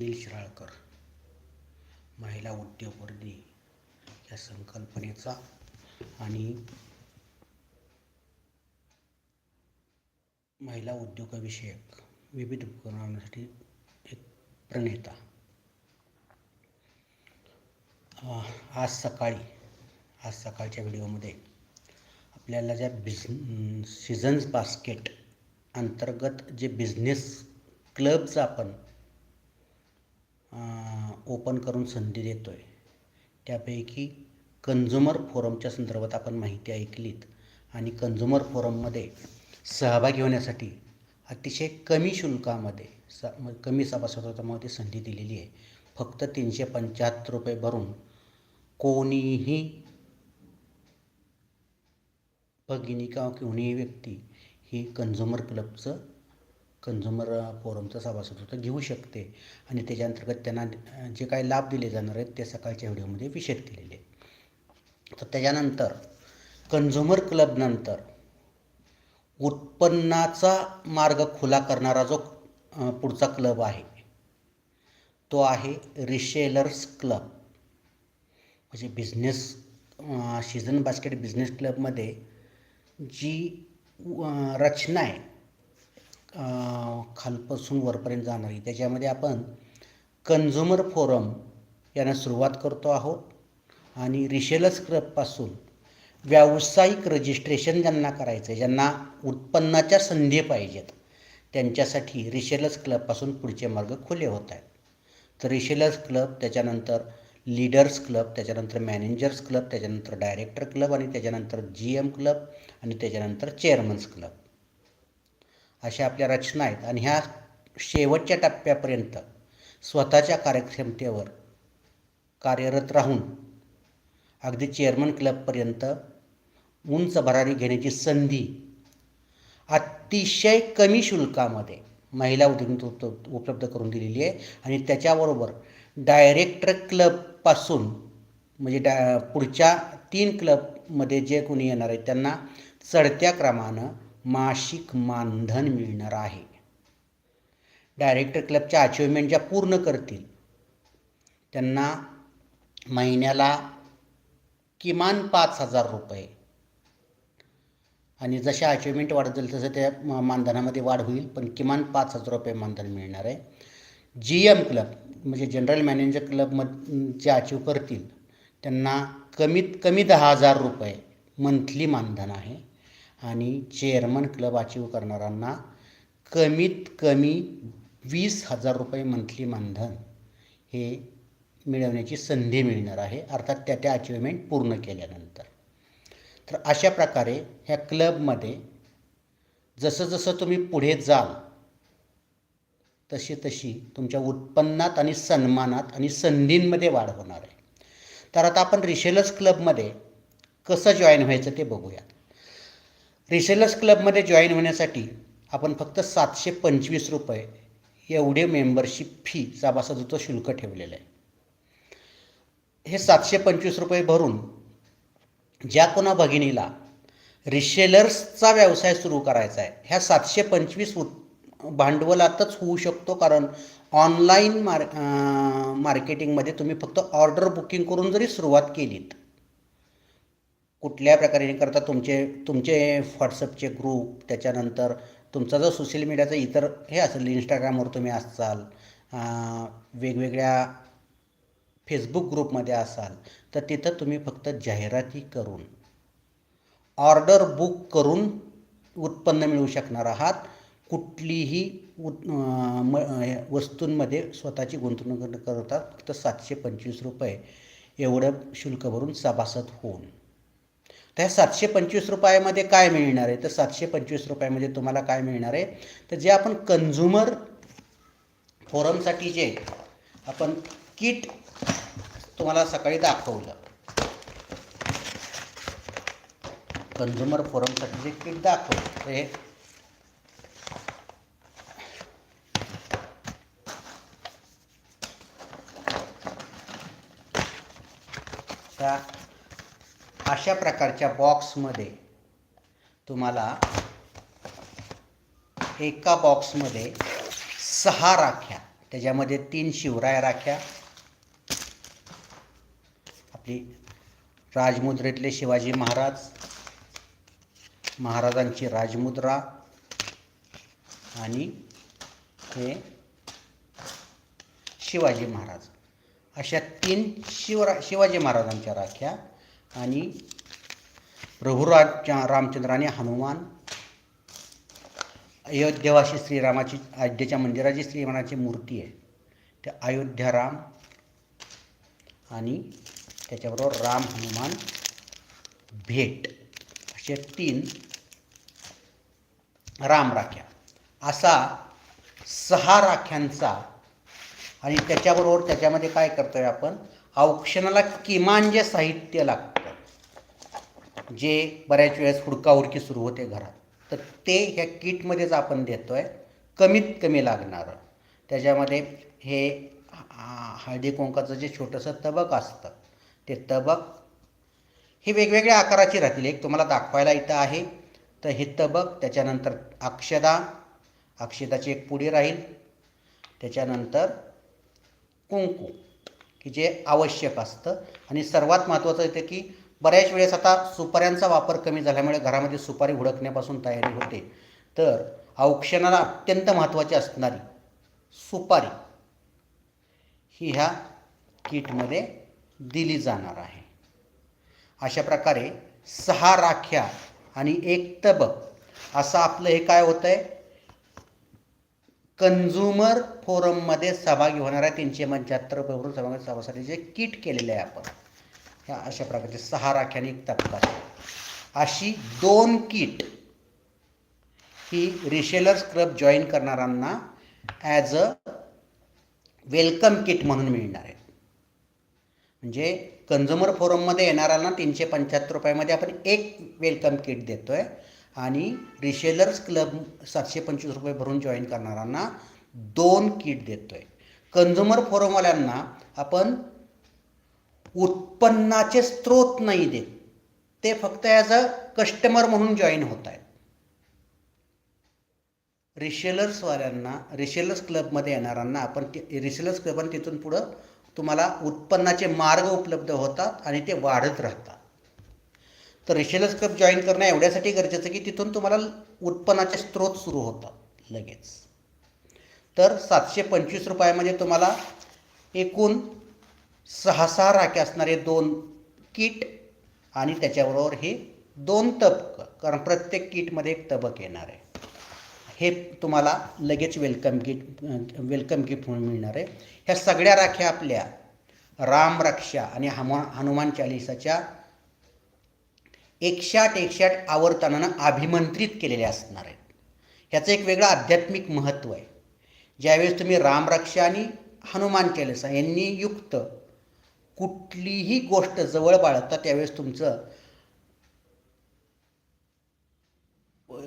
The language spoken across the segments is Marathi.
अनिल शिराळकर महिला उद्योगवर्दी या संकल्पनेचा आणि महिला उद्योगविषयक विविध उपकरणांसाठी एक प्रणेता. आज सकाळी आज सकाळच्या व्हिडिओमध्ये आपल्याला ज्या बिझ सीझन्स बास्केट अंतर्गत जे बिझनेस क्लबचं आपण ओपन करून संधी देतो आहे त्यापैकी कन्झ्युमर फोरमच्या संदर्भात आपण माहिती ऐकलीत आणि कन्झ्युमर फोरममध्ये सहभागी होण्यासाठी अतिशय कमी शुल्कामध्ये स म- कमी सभासदत्वामध्ये संधी दिलेली आहे. फक्त तीनशे पंच्याहत्तर रुपये भरून कोणीही भगिनी किंवा कोणीही व्यक्ती ही कन्झ्युमर क्लबचं कन्झ्युमर फोरमचं सभासदत्व घेऊ शकते. आणि त्याच्या अंतर्गत त्यांना जे काही लाभ दिले जाणार आहेत ते सकाळच्या व्हिडिओमध्ये विषद केलेले तर त्याच्यानंतर कन्झ्युमर क्लबनंतर उत्पन्नाचा मार्ग खुला करणारा जो पुढचा क्लब आहे तो आहे रिशेलर्स क्लब म्हणजे बिझनेस सीझन बास्केट बिझनेस क्लबमध्ये जी रचना आहे खालपासून वरपर्यंत जाणारी. त्याच्यामध्ये आपण कन्झ्युमर फोरम यांना सुरुवात करतो आहोत आणि रिशेलस क्लबपासून व्यावसायिक रजिस्ट्रेशन ज्यांना करायचं आहे ज्यांना उत्पन्नाच्या संधी पाहिजेत त्यांच्यासाठी रिशेलस क्लबपासून पुढचे मार्ग खुले होत आहेत. तर रिशेलस क्लब त्याच्यानंतर लीडर्स क्लब त्याच्यानंतर मॅनेजर्स क्लब त्याच्यानंतर डायरेक्टर क्लब आणि त्याच्यानंतर जी एम क्लब आणि त्याच्यानंतर चेअरमन्स क्लब अशा आपल्या रचना आहेत. आणि ह्या शेवटच्या टप्प्यापर्यंत स्वतःच्या कार्यक्षमतेवर कार्यरत राहून अगदी चेअरमन क्लबपर्यंत उंच भरारी घेण्याची संधी अतिशय कमी शुल्कामध्ये महिला उद्योग उपलब्ध करून दिलेली आहे. आणि त्याच्याबरोबर डायरेक्टर क्लबपासून म्हणजे डा पुढच्या तीन क्लबमध्ये जे कोणी येणार आहेत त्यांना चढत्या क्रमानं मासिक मानधन मिळणार आहे. डायरेक्टर क्लबच्या अचिव्हमेंट ज्या पूर्ण करतील त्यांना महिन्याला किमान पाच हजार रुपये. आणि जशा अचिव्हमेंट वाढत जाईल तसं त्या मानधनामध्ये वाढ होईल पण किमान पाच हजार रुपये मानधन मिळणार आहे. जी एम क्लब म्हणजे जनरल मॅनेजर क्लबमध जे अचीव करतील त्यांना कमीत कमी दहा हजार रुपये मंथली मानधन आहे. आणि चेअरमन क्लब अचीव करणाऱ्यांना कमीत कमी वीस हजार रुपये मंथली मानधन हे मिळवण्याची संधी मिळणार आहे. अर्थात त्या त्या अचिव्हमेंट पूर्ण केल्यानंतर. तर अशा प्रकारे ह्या क्लबमध्ये जसं जसं तुम्ही पुढे जाल तशी तशी तुमच्या उत्पन्नात आणि सन्मानात आणि संधींमध्ये वाढ होणार आहे. तर आता आपण रिशेलस क्लबमध्ये कसं जॉईन व्हायचं ते बघूयात. रिसेलर्स क्लबमध्ये जॉईन होण्यासाठी आपण फक्त सातशे पंचवीस रुपये एवढे मेंबरशिप फी सभासदत्व शुल्क ठेवलेलं आहे. हे सातशे पंचवीस रुपये भरून ज्या कोणा भगिनीला रिसेलर्सचा व्यवसाय सुरू करायचा आहे ह्या सातशे पंचवीस भांडवलातच होऊ शकतो कारण ऑनलाईन मार मार्केटिंगमध्ये तुम्ही फक्त ऑर्डर बुकिंग करून जरी सुरुवात केलीत कुठल्या प्रकारे करता तुमचे तुमचे व्हॉट्सअपचे ग्रुप त्याच्यानंतर तुमचा जो सोशल मीडियाचा इतर हे असेल इंस्टाग्रामवर तुम्ही असाल वेगवेगळ्या फेसबुक ग्रुपमध्ये असाल तर तिथं तुम्ही फक्त जाहिराती करून ऑर्डर बुक करून उत्पन्न मिळवू शकणार आहात. कुठलीही उत् म हे वस्तूंमध्ये स्वतःची गुंतवणूक करता फक्त सातशे पंचवीस रुपये एवढं शुल्क भरून सभासद होऊन. त्या सातशे पंचवीस रुपयामध्ये काय मिळणार आहे? तर सातशे पंचवीस रुपयामध्ये तुम्हाला काय मिळणार आहे? तर जे आपण कन्झ्युमर फोरमसाठी जे आपण किट तुम्हाला सकाळी दाखवलं. कन्झ्युमर फोरमसाठी जे किट दाखवलं. हे अशा प्रकारच्या बॉक्समध्ये तुम्हाला एका बॉक्समध्ये सहा राख्या त्याच्यामध्ये तीन शिवराय राख्या आपली राजमुद्रेतले शिवाजी महाराज महाराजांची राजमुद्रा आणि हे शिवाजी महाराज. अशा तीन शिवरा शिवाजी महाराजांच्या राख्या आणि प्रभुराज रामचंद्राने हनुमान अयोध्यवासी श्रीरामाची अयोध्येच्या मंदिराची श्रीरामाची मूर्ती आहे. त्या अयोध्या राम आणि त्याच्याबरोबर राम हनुमान भेट असे तीन राम राख्या. असा सहा राख्यांचा आणि त्याच्याबरोबर त्याच्यामध्ये काय करतोय आपण? औक्षणाला किमान जे साहित्य लागतं जे बऱ्याच वेळेस हुडकाहुडकी सुरू होते घरात. तर ते ह्या किटमध्येच आपण देतो आहे कमीत कमी लागणारं. त्याच्यामध्ये हे हळदी कुंकाचं जे छोटंसं तबक असतं ते तबक हे वेगवेगळ्या आकाराची राहतील. एक तुम्हाला दाखवायला इथं आहे. तर हे तबक त्याच्यानंतर अक्षदा अक्षदाची एक पुडी राहील. त्याच्यानंतर कुंकू की जे आवश्यक असतं. आणि सर्वात महत्त्वाचं येतं की बऱ्याच वेळेस आता सुपाऱ्यांचा वापर कमी झाल्यामुळे घरामध्ये सुपारी हुडकण्यापासून तयारी होते. तर औक्षणाला अत्यंत महत्त्वाची असणारी सुपारी ही ह्या किटमध्ये दिली जाणार आहे. अशा प्रकारे सहा राख्या आणि एक तबक असं आपलं हे काय होतं आहे कन्झ्युमर फोरममध्ये सहभागी होणाऱ्या तीनशे पंच्याहत्तर रुपये सहभागी सभासाठी जे किट केलेले आहे आपण. ह्या अशा प्रकारचे सहा राख्याने एक तबका अशी दोन किट ही रिशेलर्स क्लब जॉईन करणाऱ्यांना ॲज अ वेलकम किट म्हणून मिळणार आहे. म्हणजे कन्झ्युमर फोरममध्ये येणाऱ्यांना तीनशे पंच्याहत्तर रुपयामध्ये आपण एक वेलकम किट देतो आहे आणि रिशेलर्स क्लब सातशे पंचवीस रुपये भरून जॉईन करणाऱ्यांना दोन किट देतो आहे कन्झ्युमर फोरमवाल्यांना आपण उत्पन्नाचे स्रोत नाही देत. ते फक्त ॲज अ कस्टमर म्हणून जॉईन होत आहेत रिसेलर्सवाल्यांना रिसेलर्स क्लबमध्ये येणाऱ्यांना आपण ते रिसेलर्स क्लब आणि तिथून पुढं तुम्हाला उत्पन्नाचे मार्ग उपलब्ध होतात आणि ते वाढत राहतात. तर रिसेलर्स क्लब जॉईन करणं एवढ्यासाठी गरजेचं की तिथून तुम्हाला उत्पन्नाचे स्रोत सुरू होतात लगेच. तर सातशे पंचवीस रुपयामध्ये तुम्हाला एकूण सहा सहा असणारे दोन किट आणि त्याच्याबरोबर हे दोन तबक कारण प्रत्येक किटमध्ये एक तबक येणार आहे. हे तुम्हाला लगेच वेलकम किट वेलकम गिफ्ट म्हणून मिळणार आहे. ह्या सगळ्या राख्या आपल्या राम रक्षा आणि हमा हनुमान चालिसाच्या एकशे आठ एकशे आठ आवर्तनानं अभिमंत्रित केलेल्या असणार आहेत. ह्याचं एक वेगळं आध्यात्मिक महत्त्व आहे. ज्यावेळेस तुम्ही रामरक्षा आणि हनुमान चालिसा यांनी युक्त कुठलीही गोष्ट जवळ बाळगता त्यावेळेस तुमचं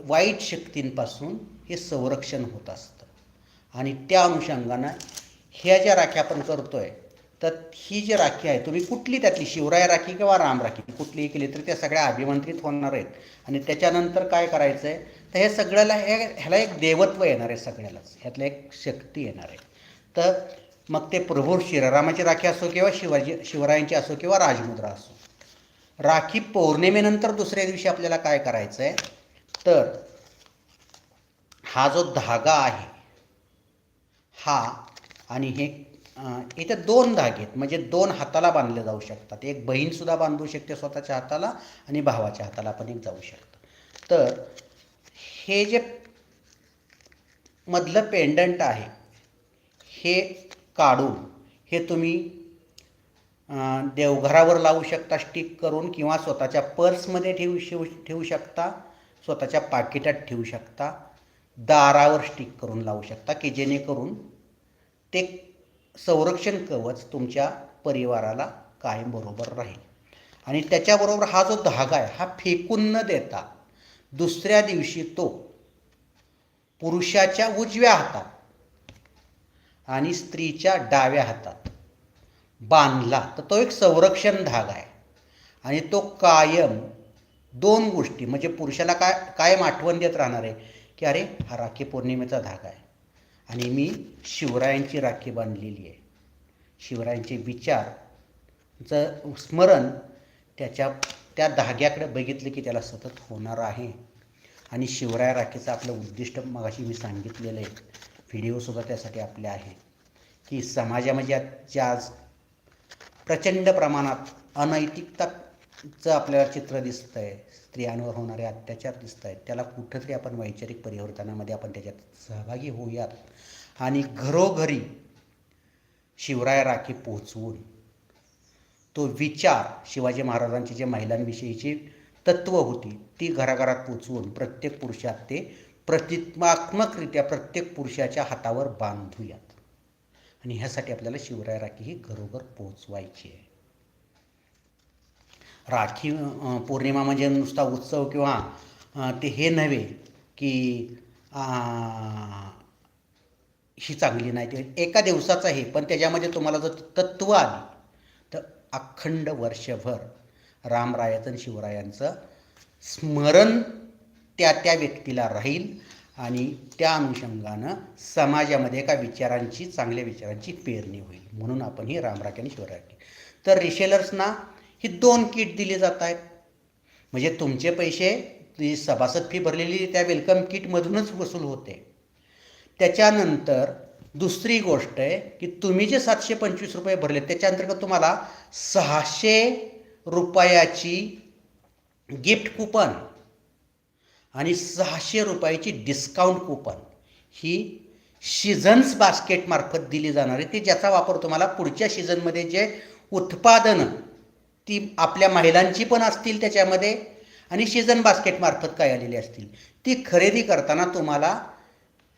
वाईट शक्तींपासून हे संरक्षण होत असतं. आणि त्या अनुषंगानं ह्या ज्या राख्या आपण करतो आहे तर ही जी राखी आहे तुम्ही कुठली त्यातली शिवराय राखी किंवा राम राखी कुठलीही केली तर त्या सगळ्या अभिमंत्रित होणार आहेत. आणि त्याच्यानंतर काय करायचं आहे तर हे सगळ्याला हे ह्याला एक देवत्व येणार आहे सगळ्यालाच ह्यातलं एक शक्ती येणार आहे. तर मग ते प्रभू श्रीरामाची राखी असो किंवा शिवाजी शिवरायांची असो किंवा राजमुद्रा असो. राखी पौर्णिमेनंतर दुसऱ्या दिवशी आपल्याला काय करायचं आहे तर हा जो धागा आहे हा आणि हे इथे दोन धागे आहेत. म्हणजे दोन हाताला बांधले जाऊ शकतात. एक बहीणसुद्धा बांधू शकते स्वतःच्या हाताला आणि भावाच्या हाताला पण एक जाऊ शकतं. तर हे जे मधलं पेंडंट आहे हे काढून हे तुम्ही देवघरावर लावू शकता स्टिक करून किंवा स्वतःच्या पर्समध्ये ठेवू ठेवू ठेवू शकता स्वतःच्या पाकिटात ठेवू शकता दारावर स्टिक करून लावू शकता की जेणेकरून ते संरक्षण कवच तुमच्या परिवाराला कायम बरोबर राहील. आणि त्याच्याबरोबर हा जो धागा आहे हा फेकून न देता दुसऱ्या दिवशी तो पुरुषाच्या उजव्या हातात आणि स्त्रीच्या डाव्या हातात. बांधला. तर तो एक संरक्षण धागा आहे. आणि तो कायम दोन गोष्टी म्हणजे पुरुषाला काय कायम आठवण देत राहणार आहे की अरे हा राखी पौर्णिमेचा धागा आहे. आणि मी शिवरायांची राखी बांधलेली आहे. शिवरायांचे विचारचं स्मरण त्याच्या त्या धाग्याकडे बघितलं की त्याला सतत होणार आहे. आणि शिवराय राखीचं आपलं उद्दिष्ट मगाशी मी सांगितलेलं आहे. व्हिडिओसुद्धा त्यासाठी आपले आहे की समाजामध्ये ज्या आज प्रचंड प्रमाणात अनैतिकताचं आपल्याला चित्र दिसतं आहे स्त्रियांवर होणारे अत्याचार दिसत आहेत त्याला कुठंतरी आपण वैचारिक परिवर्तनामध्ये आपण त्याच्यात सहभागी होऊयात. आणि घरोघरी शिवराय राखी पोहोचवून तो विचार शिवाजी महाराजांची जे महिलांविषयीची तत्त्व होती ती घराघरात पोचवून प्रत्येक पुरुषात ते प्रतिमात्मकरित्या प्रत्येक पुरुषाच्या हातावर बांधूयात. आणि ह्यासाठी आपल्याला शिवराय राखी ही घरोघर पोचवायची आहे. राखी पौर्णिमा म्हणजे नुसता उत्सव किंवा ते हे नव्हे की ही चांगली नाही ते एका दिवसाचं आहे. पण त्याच्यामध्ये तुम्हाला जर तत्त्व आली तर अखंड वर्षभर रामरायाचं आणि शिवरायांचं स्मरण त्या त्या व्यक्तीला राहील आणि त्या अनुषंगानं समाजामध्ये एका विचारांची चांगल्या विचारांची पेरणी होईल. म्हणून आपण ही रामराखी आणि शिवराखी तर रिसेलर्सना ही दोन किट दिली जात आहेत. म्हणजे तुमचे पैसे सभासद फी भरलेली त्या वेलकम किटमधूनच वसूल होते. त्याच्यानंतर दुसरी गोष्ट आहे की तुम्ही जे सातशे पंचवीस रुपये भरले त्याच्या अंतर्गत तुम्हाला सहाशे रुपयाची गिफ्ट कुपन आणि सहाशे रुपयाची डिस्काउंट कुपन ही सीझन्स बास्केटमार्फत दिली जाणार आहे. ती ज्याचा वापर तुम्हाला पुढच्या सीझनमध्ये जे उत्पादनं ती आपल्या महिलांची पण असतील त्याच्यामध्ये आणि सीझन बास्केटमार्फत काय आलेली असतील ती खरेदी करताना तुम्हाला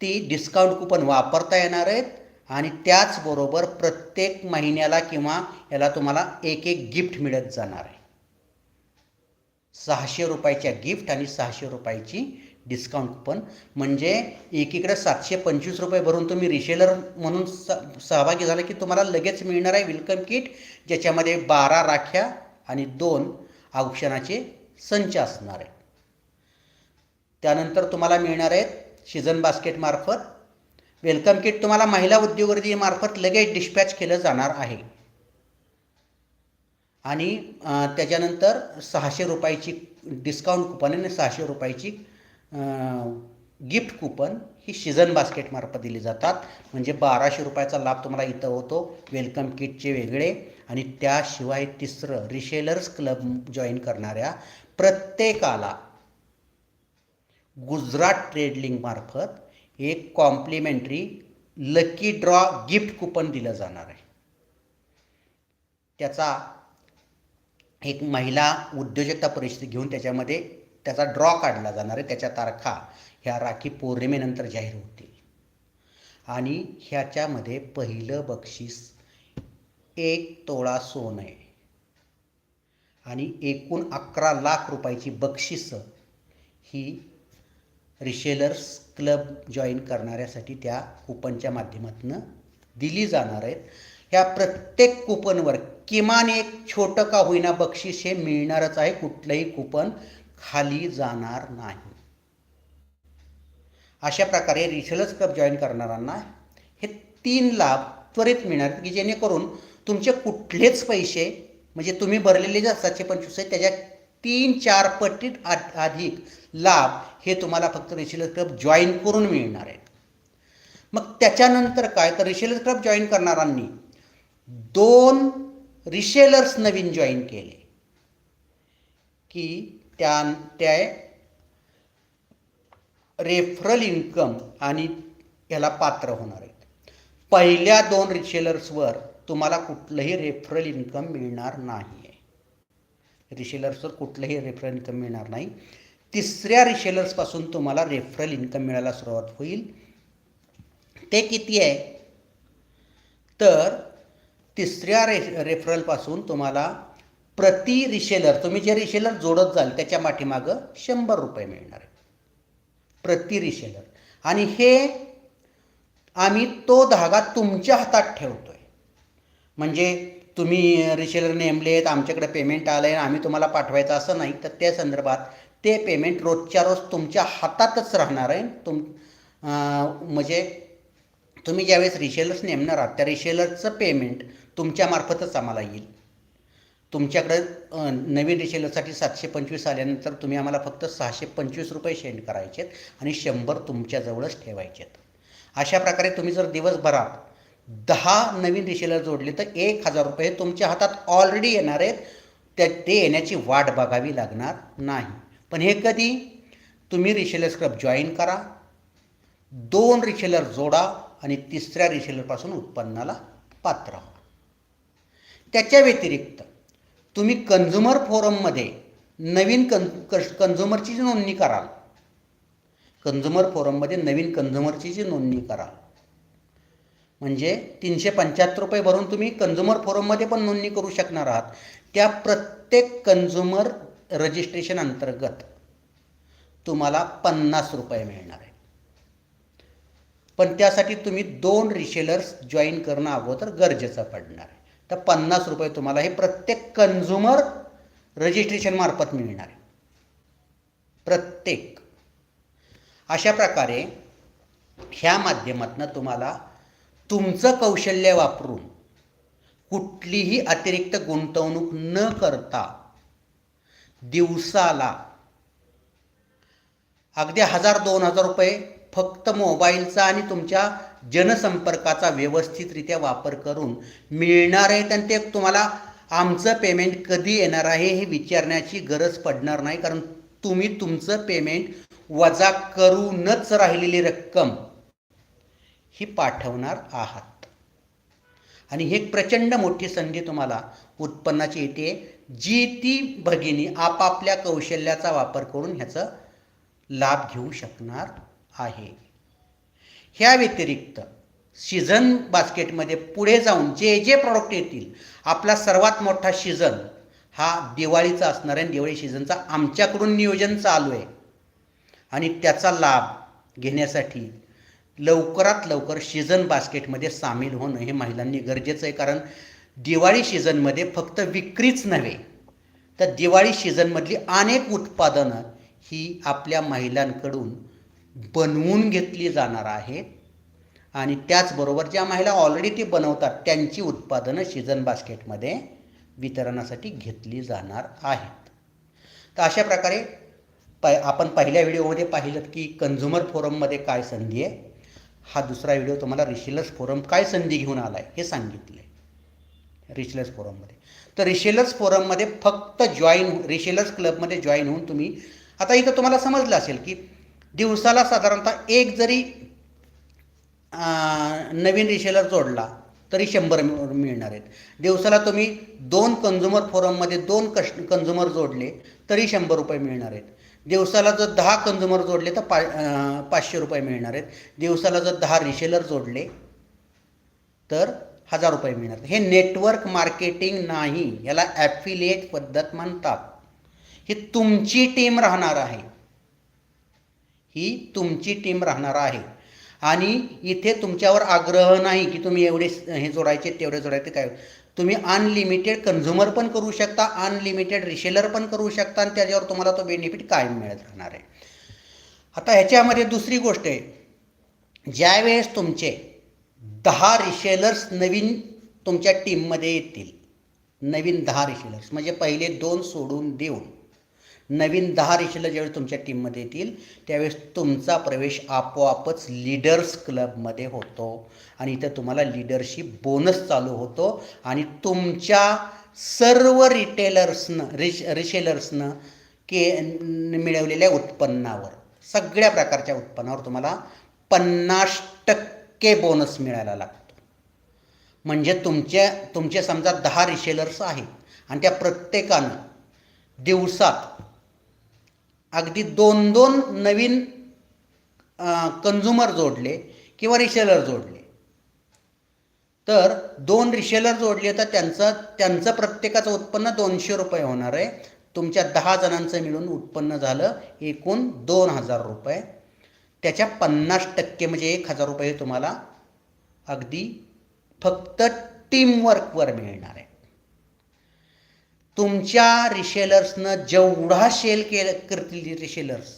ती डिस्काउंट कुपन वापरता येणार आहेत आणि त्याचबरोबर प्रत्येक महिन्याला किंवा याला तुम्हाला एक एक गिफ्ट मिळत जाणार आहे. सहाशे रुपयाच्या गिफ्ट आणि सहाशे रुपयाची डिस्काउंट कुपन म्हणजे एकीकडे सातशे पंचवीस रुपये भरून तुम्ही रिसेलर म्हणून स सहभागी झाला की तुम्हाला लगेच मिळणार आहे वेलकम किट ज्याच्यामध्ये बारा राख्या आणि दोन औक्षणाचे संच असणार आहेत. त्यानंतर तुम्हाला मिळणार आहेत सीझन बास्केटमार्फत वेलकम किट तुम्हाला महिला उद्योगवर्दीमार्फत लगेच डिस्पॅच केलं जाणार आहे. आणि त्याच्यानंतर सहाशे रुपयाची डिस्काउंट कुपन आणि सहाशे रुपयाची गिफ्ट कुपन ही सीझन बास्केटमार्फत दिली जातात. म्हणजे बाराशे रुपयाचा लाभ तुम्हाला इथं होतो. वेलकम किटचे वेगळे आणि त्याशिवाय तिसरं रिसेलर्स क्लब जॉईन करणाऱ्या प्रत्येकाला गुजरात ट्रेडलिंगमार्फत एक complimentary lucky draw gift coupon दिलं जाणार आहे. त्याचा एक महिला उद्योजकता परिषद घेऊन त्याच्यामध्ये त्याचा ड्रॉ काढला जाणार आहे. त्याच्या तारखा ह्या राखी पौर्णिमेनंतर जाहीर होतील. आणि ह्याच्यामध्ये पहिलं बक्षीस एक तोळा सोनं आहे. आणि एकूण अकरा लाख रुपयाची बक्षिसं ही रिसेलर्स क्लब जॉईन करणाऱ्यासाठी त्या कुपनच्या माध्यमातून दिली जाणार आहेत. ह्या प्रत्येक कुपनवर किमान एक छोटं का होईना बक्षीस हे मिळणारच आहे. कुठलंही कुपन खाली जाणार नाही. अशा प्रकारे रिसेलर्स क्लब जॉईन करणाऱ्यांना हे तीन लाभ त्वरित मिळणार की जेणेकरून तुमचे कुठलेच पैसे म्हणजे तुम्ही भरलेले जे सातशे पंचवीस आहेत त्याच्या तीन चार पटीत आ- अधिक लाभ हे तुम्हाला फक्त रिसेलर्स क्लब जॉईन करून मिळणार आहेत. मग त्याच्यानंतर काय? तर रिसेलर्स क्लब जॉईन करणाऱ्यांनी दोन रिसेलर्स नवीन जॉईन केले. की त्या त्या रेफरल इन्कम आणि याला पात्र होणार आहेत. पहिल्या दोन रिसेलर्सवर तुम्हाला कुठलंही रेफरल इन्कम मिळणार नाही आहे रिसेलर्सवर कुठलंही रेफरल इन्कम मिळणार नाही. तिसऱ्या रिसेलर्सपासून तुम्हाला रेफरल इन्कम मिळायला सुरुवात होईल. ते किती आहे? तर तिसऱ्या रे रेफरलपासून तुम्हाला प्रति रिसेलर तुम्ही जे रिसेलर जोडत जाल त्याच्या पाठीमागं शंभर रुपये मिळणार आहे प्रति रिसेलर आणि हे आम्ही तो धागा तुमच्या हातात ठेवतो आहे म्हणजे तुम्ही रिसेलर नेमलेत आमच्याकडे पेमेंट आलं आहे आम्ही तुम्हाला पाठवायचं असं नाही तर त्या संदर्भात ते पेमेंट रोजच्या रोज तुमच्या हातातच राहणार आहे. तुम म्हणजे तुम्ही ज्यावेळेस रिसेलर्स नेमणार आहात त्या रिसेलरचं पेमेंट तुमच्यामार्फतच आम्हाला येईल. तुमच्याकडे नवीन रिसेलरसाठी सातशे पंचवीस आल्यानंतर तुम्ही आम्हाला फक्त सहाशे पंचवीस रुपये सेंड करायचे आहेत आणि शंभर तुमच्याजवळच ठेवायचे आहेत अशा प्रकारे तुम्ही जर दिवसभरात दहा नवीन रिसेलर जोडले तर एक हजार रुपये हे तुमच्या हातात ऑलरेडी येणार आहेत. त्या ते येण्याची वाट बघावी लागणार नाही. पण हे कधी? तुम्ही रिसेलर्स क्लब जॉईन करा. दोन रिसेलर जोडा. आणि तिसऱ्या रिसेलरपासून उत्पन्नाला पात्र व्हा त्याच्या व्यतिरिक्त तुम्ही कन्झ्युमर फोरममध्ये नवीन कन कन्झ्युमरची जी नोंदणी कराल कन्झ्युमर फोरममध्ये नवीन कन्झ्युमरची जी नोंदणी कराल म्हणजे तीनशे पंच्याहत्तर रुपये भरून तुम्ही कन्झ्युमर फोरममध्ये पण नोंदणी करू शकणार आहात. त्या प्रत्येक कन्झ्युमर रजिस्ट्रेशन अंतर्गत तुम्हाला पन्नास रुपये मिळणार पण त्यासाठी तुम्ही दोन रिसेलर्स जॉईन करणं अगोदर गरजेचं पडणार आहे. तर पन्नास रुपये तुम्हाला हे प्रत्येक कन्झ्युमर रजिस्ट्रेशन मार्फत मिळणार आहे. प्रत्येक. अशा प्रकारे ह्या माध्यमातून तुम्हाला तुमचं कौशल्य वापरून कुठलीही अतिरिक्त गुंतवणूक न करता दिवसाला अगदी हजार दोन हजार रुपये फक्त मोबाईलचा आणि तुमच्या जनसंपर्काचा व्यवस्थितरित्या वापर करून मिळणार आहेत आणि ते तुम्हाला आमचं पेमेंट कधी येणार आहे हे विचारण्याची गरज पडणार नाही कारण तुम्ही तुमचं पेमेंट वजा करूनच राहिलेली रक्कम ही पाठवणार आहात. आणि ही एक प्रचंड मोठी संधी तुम्हाला उत्पन्नाची येते जी ती भगिनी आपापल्या कौशल्याचा वापर करून ह्याचं लाभ घेऊ शकणार आहे. ह्या व्यतिरिक्त सीझन बास्केटमध्ये पुढे जाऊन जे जे प्रॉडक्ट येतील आपला सर्वात मोठा सीझन हा दिवाळीचा असणार आहे. दिवाळी सीझनचा आमच्याकडून नियोजन चालू आहे. आणि त्याचा लाभ घेण्यासाठी लवकरात लवकर सीझन बास्केटमध्ये सामील होणं हे महिलांनी गरजेचं आहे. कारण दिवाळी सीझनमध्ये फक्त विक्रीच नव्हे तर दिवाळी सीझनमधली अनेक उत्पादनं ही आपल्या महिलांकडून बनवून घेतली जाणार आहेत आणि त्याचबरोबर ज्या महिला ऑलरेडी ती बनवतात त्यांची उत्पादनं सीझन बास्केटमध्ये वितरणासाठी घेतली जाणार आहेत. तर अशा प्रकारे प आपण पहिल्या व्हिडिओमध्ये पाहिलं की कन्झ्युमर फोरममध्ये काय संधी आहे. हा दुसरा व्हिडिओ तुम्हाला रिशेलर्स फोरम काय संधी घेऊन आला आहे हे सांगितलं आहे रिशेलर्स फोरममध्ये तर रिशेलर्स फोरममध्ये फक्त जॉईन रिशेलर्स क्लबमध्ये जॉईन होऊन तुम्ही आता इथं तुम्हाला समजलं असेल की दिवसाला साधारणतः एक जरी नवीन रिसेलर जोडला तरी शंभर मिळणार आहेत. दिवसाला तुम्ही दोन कन्झ्युमर फोरममध्ये दोन कश कन्झ्युमर जोडले तरी शंभर रुपये मिळणार आहेत. दिवसाला जर दहा कन्झ्युमर जोडले तर पा पाचशे रुपये मिळणार आहेत. दिवसाला जर दहा रिसेलर जोडले तर हजार रुपये मिळणार हे नेटवर्क मार्केटिंग नाही याला ॲफिलिएट पद्धत म्हणतात. ही तुमची टीम राहणार आहे. ही तुमची टीम राहणार आहे. आणि इथे तुमच्यावर आग्रह नाही की तुम्ही एवढे हे जोडायचे तेवढे जोडायचे काय. तुम्ही अनलिमिटेड कन्झ्युमर पण करू शकता अनलिमिटेड रिसेलर पण करू शकता आणि त्याच्यावर तुम्हाला तो बेनिफिट कायम मिळत राहणार आहे. आता ह्याच्यामध्ये दुसरी गोष्ट आहे. ज्यावेळेस तुमचे दहा रिसेलर्स नवीन तुमच्या टीममध्ये येतील नवीन दहा रिसेलर्स म्हणजे पहिले दोन सोडून देऊन नवीन दहा रिसेलर ज्यावेळेस तुमच्या टीममध्ये येतील त्यावेळेस तुमचा प्रवेश आपोआपच लीडर्स क्लबमध्ये होतो. आणि इथं तुम्हाला लीडरशिप बोनस चालू होतो. आणि तुमच्या सर्व रिटेलर्सनं रिश रिशेलर्सनं के मिळवलेल्या उत्पन्नावर सगळ्या प्रकारच्या उत्पन्नावर तुम्हाला पन्नास टक्के बोनस मिळायला लागतो. म्हणजे तुमच्या तुमचे समजा दहा रिशेलर्स आहेत आणि त्या प्रत्येकानं दिवसात अगदी दोन दोन नवीन कन्झ्युमर जोडले किंवा रिसेलर जोडले. तर दोन रिसेलर जोडले तर त्यांचं त्यांचं प्रत्येकाचं उत्पन्न दोनशे रुपये होणार आहे. तुमच्या दहा जणांचं मिळून उत्पन्न झालं एकूण दोन हजार रुपये. त्याच्या पन्नास टक्के म्हणजे एक हजार रुपये तुम्हाला अगदी फक्त टीमवर्कवर मिळणार आहे. तुमच्या रिशेलर्सनं जेवढा शेल केलं करतील रिशेलर्स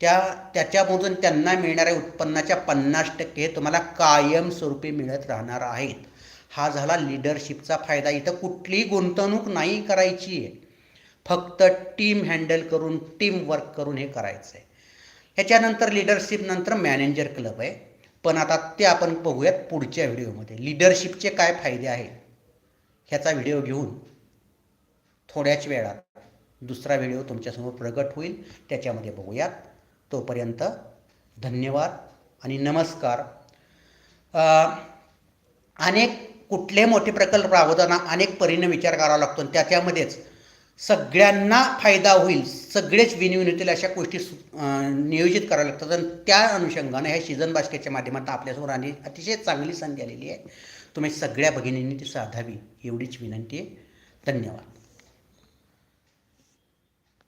त्या त्याच्यामधून त्यांना मिळणाऱ्या उत्पन्नाच्या पन्नास टक्के तुम्हाला कायमस्वरूपी मिळत राहणार आहेत. हा झाला लिडरशिपचा फायदा. इथं कुठलीही गुंतवणूक नाही करायची आहे. फक्त टीम हँडल करून टीम वर्क करून हे करायचं आहे ह्याच्यानंतर लिडरशिप नंतर मॅनेजर क्लब आहे. पण आता ते आपण बघूयात पुढच्या व्हिडिओमध्ये लिडरशिपचे काय फायदे आहेत? ह्याचा व्हिडिओ घेऊन. थोड्याच वेळात दुसरा व्हिडिओ तुमच्यासमोर प्रगट होईल. त्याच्यामध्ये बघूयात. तोपर्यंत धन्यवाद आणि नमस्कार. अनेक कुठले मोठे प्रकल्प राबवताना अनेक परीने विचार करावा लागतो आणि त्याच्यामध्येच सगळ्यांना फायदा होईल. सगळेच विनियोग होतील अशा गोष्टी सु- नियोजित कराव्या लागतात. आणि त्या अनुषंगाने ह्या सीझन बास्केटच्या माध्यमातून आपल्यासमोर आणि अतिशय चांगली संधी आलेली आहे. तुम्ही सगळ्या भगिनींनी ती साधावी एवढीच विनंती आहे. धन्यवाद.